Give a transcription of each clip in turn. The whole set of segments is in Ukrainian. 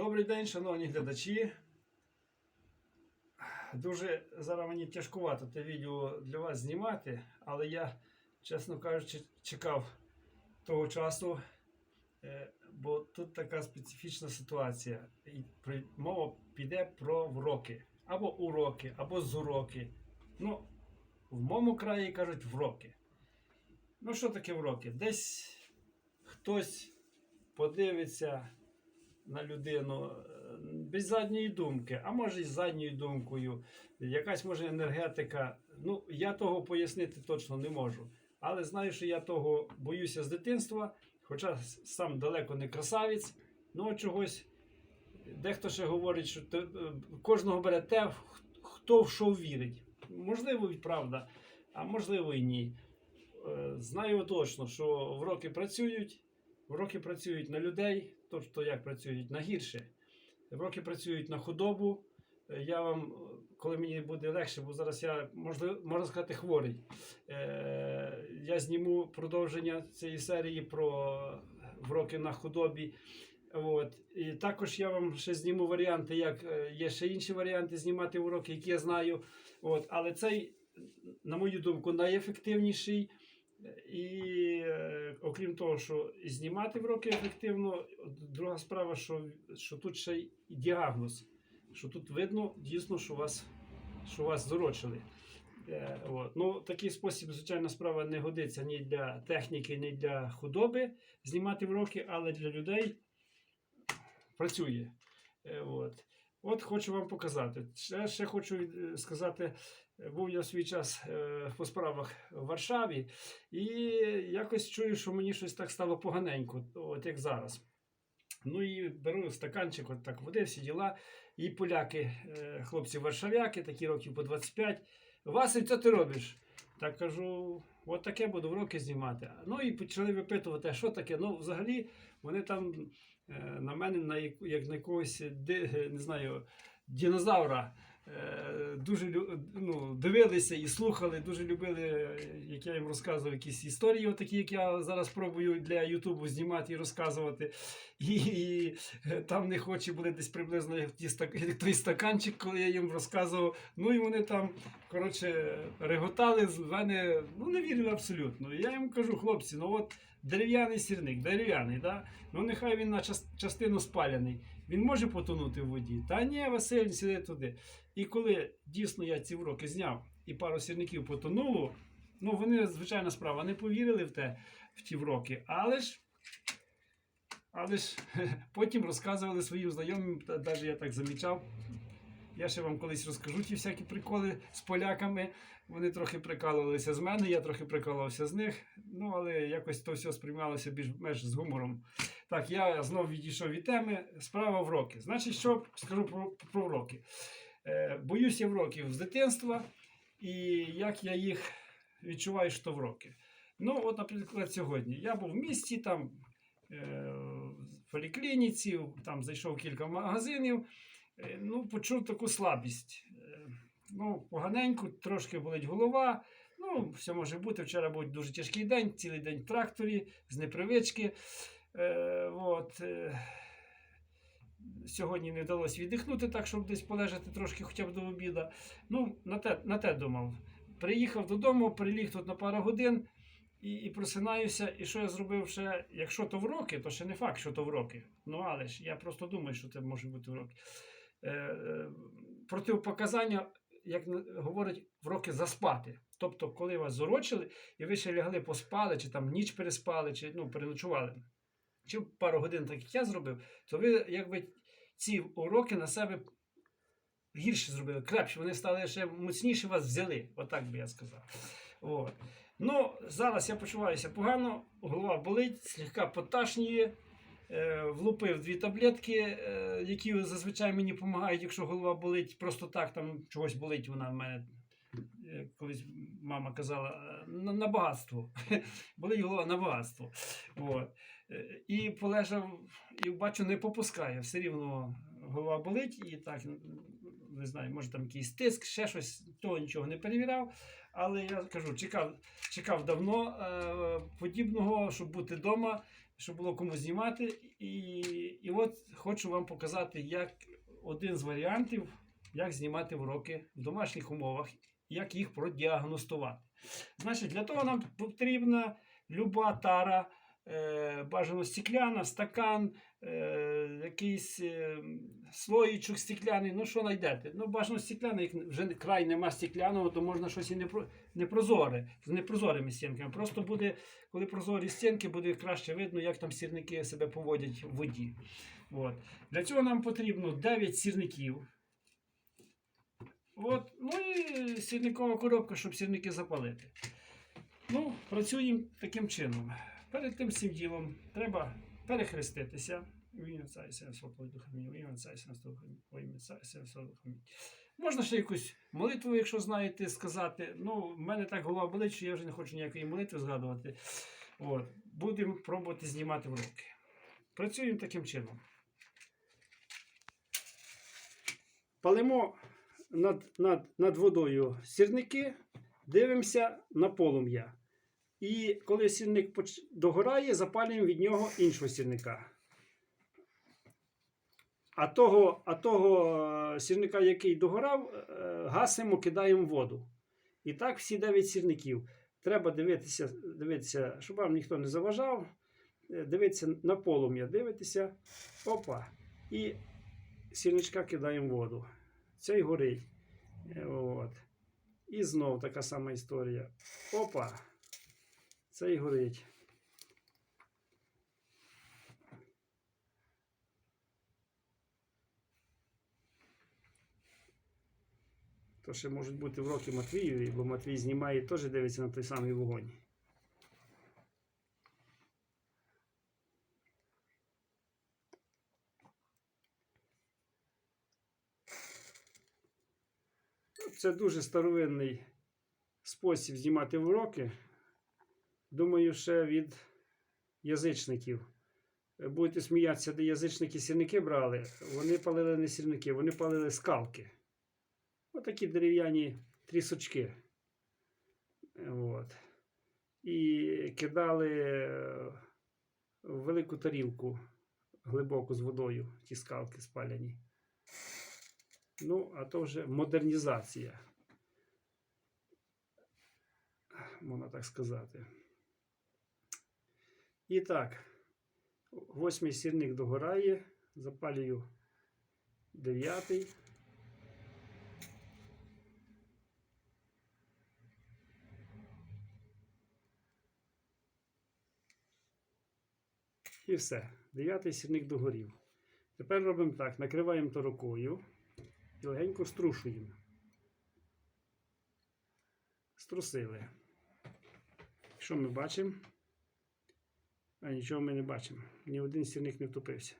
Добрий день, шановні глядачі. Дуже зараз мені тяжкувато те відео для вас знімати, але я, чесно кажучи, чекав того часу, е, бо тут така специфічна ситуація. І мова піде про вроки. Або уроки, або зуроки. Ну, в моєму краї кажуть вроки. Ну, що таке вроки? Десь хтось подивиться на людину е, без задньої думки, а може і з задньою думкою. Якась може енергетика. Ну, я того пояснити точно не можу. Але знаю, що я того боюся з дитинства, хоча сам далеко не красавець, ну чогось. Дехто ще говорить, що е, кожного бере те, хто в що вірить. Можливо, і правда, а можливо і ні. Е, Знаю точно, що вроки працюють, вроки працюють на людей, тобто як працюють на гірше. Вроки працюють на худобу. Е, Я вам, е, коли мені буде легше, бо зараз я можливо, можна сказати хворий. Е, я зніму продовження цієї серії про вроки на худобі. От. І також я вам ще зніму варіанти, як е, є ще інші варіанти знімати уроки, які я знаю. От. Але цей, на мою думку, найефективніший. І е, окрім того, що знімати вроки ефективно, друга справа, що, що тут ще й діагноз. Що тут видно дійсно, що вас, що вас зорочили. Е, от. Ну, такий спосіб, звичайно, справа не годиться ні для техніки, ні для худоби знімати вроки, але для людей працює. Е, От. От хочу вам показати. Ще, ще хочу сказати, був я свій час е, по справах в Варшаві, і якось чую, що мені щось так стало поганенько, от як зараз. Ну і беру стаканчик, от так води, всі діла. І поляки, е, хлопці варшавяки, такі років по 25. Василь, що ти робиш? Так кажу, от таке буду в роки знімати. Ну і почали випитувати, що таке. Ну, взагалі, вони там е, на мене, як на якогось не знаю, динозавра. Дуже ну, дивилися і слухали, дуже любили, як я їм розказував якісь історії, отакі, як я зараз пробую для Ютубу знімати і розказувати. І, і е, там в них очі були десь приблизно як, ті як той стаканчик, коли я їм розказував. Ну і вони там, коротше, реготали з мене, ну не вірили абсолютно. Я їм кажу, хлопці, ну от дерев'яний сірник, дерев'яний, да? ну нехай він на частину спаляний. Він може потонути в воді? Та ні, Василь, сіди туди. І коли дійсно я ці уроки зняв і пару сірників потонуло, ну вони, звичайна справа, не повірили в те, в ті вроки, але ж. Але ж потім розказували своїм знайомим, навіть я так замічав. Я ще вам колись розкажу ті всякі приколи з поляками. Вони трохи прикалувалися з мене, я трохи прикалувався з них. Ну, але якось то все сприймалося більш-менш з гумором. Так, я знову відійшов від теми. Справа в роки. Значить, що скажу про, про вроки. Е, боюся вроків з дитинства, і як я їх відчуваю, що роки. Ну, от, наприклад, сьогодні. Я був в місті, там е, в поліклініці, там зайшов кілька магазинів. Е, Ну, почув таку слабість. Е, Ну, поганенько, трошки болить голова. Ну, все може бути. Вчора був дуже тяжкий день, цілий день в тракторі, з непривички. Е, от, е, сьогодні не вдалося віддихнути так, щоб десь полежати трошки хоча б до обіду. Ну, на те, на те думав. Приїхав додому, приліг тут на пару годин і, і просинаюся. І що я зробив ще? Якщо то в роки, то ще не факт, що то в роки. Ну, але ж я просто думаю, що це може бути в роки. Е, е, противопоказання, як говорять, в роки заспати. Тобто, коли вас зорочили, і ви ще лягли поспали, чи там ніч переспали, чи ну, переночували, чи пару годин, так як я зробив, то ви якби ці уроки на себе гірше зробили, крепше, вони стали ще моцніше вас взяли, отак би я сказав. От. Ну, зараз я почуваюся погано, голова болить, слегка поташніє. Е, влупив дві таблетки, е, які зазвичай мені допомагають, якщо голова болить, просто так там чогось болить вона в мене. Е, Колись мама казала на, багатство. болить голова на багатство. От. І полежав, і бачу, не попускає. Все рівно голова болить, і так, не знаю, може там якийсь тиск, ще щось, того нічого не перевіряв. Але я кажу, чекав, чекав давно подібного, щоб бути вдома, щоб було кому знімати. І, і от хочу вам показати, як один з варіантів, як знімати уроки в домашніх умовах, як їх продіагностувати. Значить, для того нам потрібна люба тара, е, бажано стікляна, стакан, якийсь е, слоїчок стекляний, ну що знайдете. Ну, бажано стекляний, як вже край нема стекляного, то можна щось і не, про- з непрозорими стінками. Просто буде, коли прозорі стінки, буде краще видно, як там сірники себе поводять в воді. От. Для цього нам потрібно 9 сірників. От. Ну і сірникова коробка, щоб сірники запалити. Ну, працюємо таким чином. Перед тим всім ділом треба перехреститися. В ім'я Отця і Сина Святого Духа Амінь. В ім'я Отця і Сина Святого Духа. Во ім'я Отця і Сина Святого Духа Амінь. Можна ще якусь молитву, якщо знаєте, сказати. Ну, в мене так голова болить, що я вже не хочу ніякої молитви згадувати. От. Будемо пробувати знімати уроки. Працюємо таким чином. Палимо над, над, над водою сірники, дивимося на полум'я. І коли сірник догорає, запалюємо від нього іншого сірника. А того, а того е, сірника, який догорав, е, гасимо, кидаємо воду. І так всі 9 сірників. Треба дивитися, дивитися, щоб вам ніхто не заважав. Е, Дивитися на полум'я, дивитися. Опа. І сірничка кидаємо воду. Цей горить. От. І знов така сама історія. Опа. Цей горить. То ще можуть бути вроки Матвієві, бо Матвій знімає і теж дивиться на той самий вогонь. Це дуже старовинний спосіб знімати уроки. Думаю, ще від язичників. Будете сміятися, де язичники сірники брали. Вони палили не сірники, вони палили скалки. Отакі дерев'яні трісочки. От. І кидали в велику тарілку глибоку з водою ті скалки спаляні. Ну, а то вже модернізація. Можна так сказати. І так, восьмий сірник догорає, запалюю дев'ятий. І все. Дев'ятий сірник догорів. Тепер робимо так: накриваємо то рукою і легенько струшуємо. Струсили. Що ми бачимо? А нічого ми не бачимо. Ні один сірник не втопився.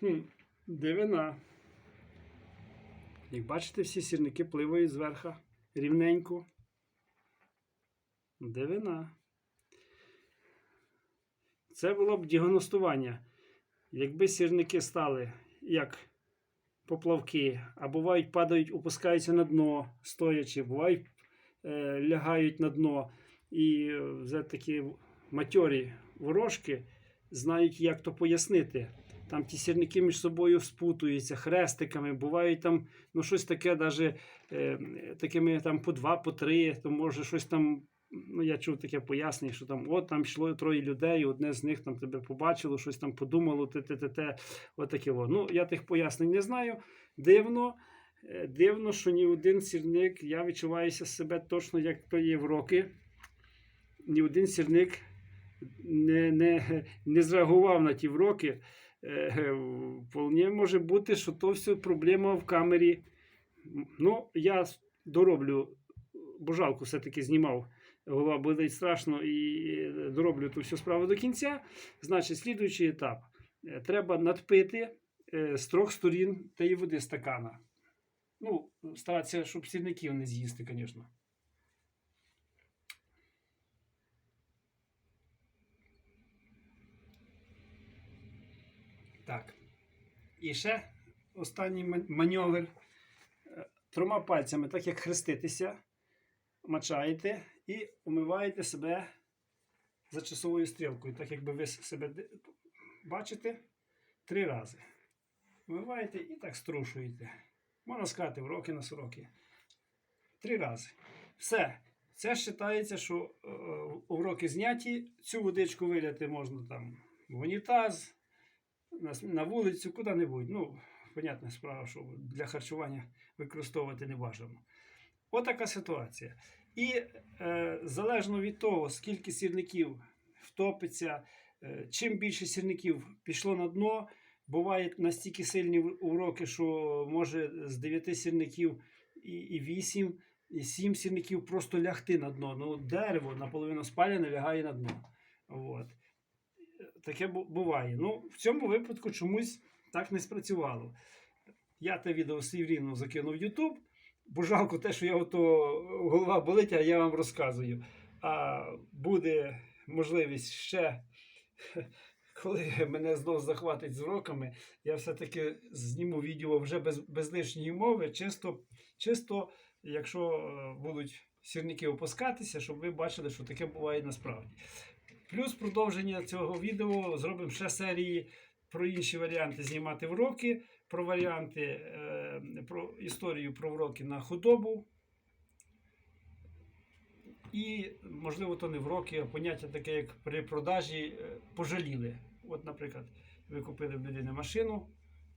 Хм, дивина. Як бачите, всі сірники пливають зверху рівненько. Дивина. Це було б діагностування. Якби сірники стали як поплавки, а бувають падають, опускаються на дно стоячи, бувають е, лягають на дно. І вже такі матьорі ворожки знають, як то пояснити. Там ті сірники між собою спутуються хрестиками, бувають там ну, щось таке, даже, е, такими там по два, по три, то може щось там. Ну, я чув таке пояснення, що там от там йшло троє людей, одне з них там тебе побачило, щось там подумало, те, те, те, те, отаке. Во. Ну, я тих пояснень не знаю. Дивно, е, дивно, що ні один сірник, я відчуваюся себе точно, як то є в роки. Ні один сірник не, не, не зреагував на ті вроки. Е, Вполне може бути, що то все проблема в камері. Ну, я дороблю, бо жалко все-таки знімав. Голова болить страшно і дороблю ту всю справу до кінця. Значить, слідуючий етап. Е, Треба надпити е, з трьох сторін тієї води стакана. Ну, старатися, щоб сірників не з'їсти, звісно. Так. І ще останній ман- маневр. Е, Трьома пальцями, так як хреститися, мачаєте і умиваєте себе за часовою стрілкою, так якби ви себе бачите, три рази. Вмиваєте і так струшуєте. Можна сказати, в роки на сороки. Три рази. Все. Це вважається, що е, уроки зняті. Цю водичку виляти можна там в унітаз, на, на вулицю, куди-небудь. Ну, понятна справа, що для харчування використовувати не бажано. Отака ситуація. І е, залежно від того, скільки сірників втопиться, е, чим більше сірників пішло на дно, бувають настільки сильні уроки, що може з 9 сірників і, і 8, і 7 сірників просто лягти на дно. Ну, дерево наполовину спалене лягає на дно. От. Таке буває. Ну, в цьому випадку чомусь так не спрацювало. Я те відео все рівно закинув в YouTube, бо жалко те, що я ото голова болить, а я вам розказую. А буде можливість ще, коли мене знову захватить з уроками, я все-таки зніму відео вже без, без лишньої мови, чисто, чисто, якщо е, будуть сірники опускатися, щоб ви бачили, що таке буває насправді. Плюс продовження цього відео зробимо ще серії про інші варіанти знімати уроки, про варіанти, е, про історію про уроки на худобу. І, можливо, то не вроки, а поняття таке, як при продажі е, пожаліли. От, наприклад, ви купили в людини машину,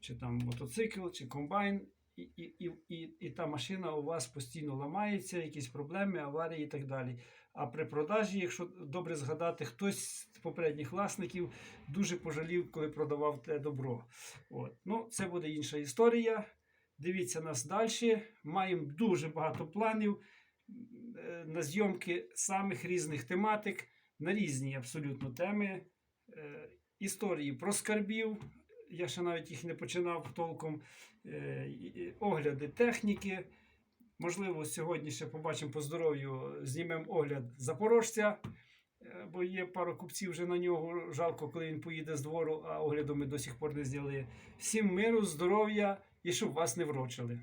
чи там мотоцикл, чи комбайн, і, і, і, і, та машина у вас постійно ламається, якісь проблеми, аварії і так далі. А при продажі, якщо добре згадати, хтось з попередніх власників дуже пожалів, коли продавав те добро. От. Ну, це буде інша історія. Дивіться нас далі. Маємо дуже багато планів е, на зйомки самих різних тематик, на різні абсолютно теми. Е, Історії про скарбів. Я ще навіть їх не починав толком. Е, Огляди техніки. Можливо, сьогодні ще побачимо по здоров'ю, знімемо огляд запорожця, е, бо є пара купців вже на нього. Жалко, коли він поїде з двору, а огляду ми до сих пор не зняли. Всім миру, здоров'я і щоб вас не врочили.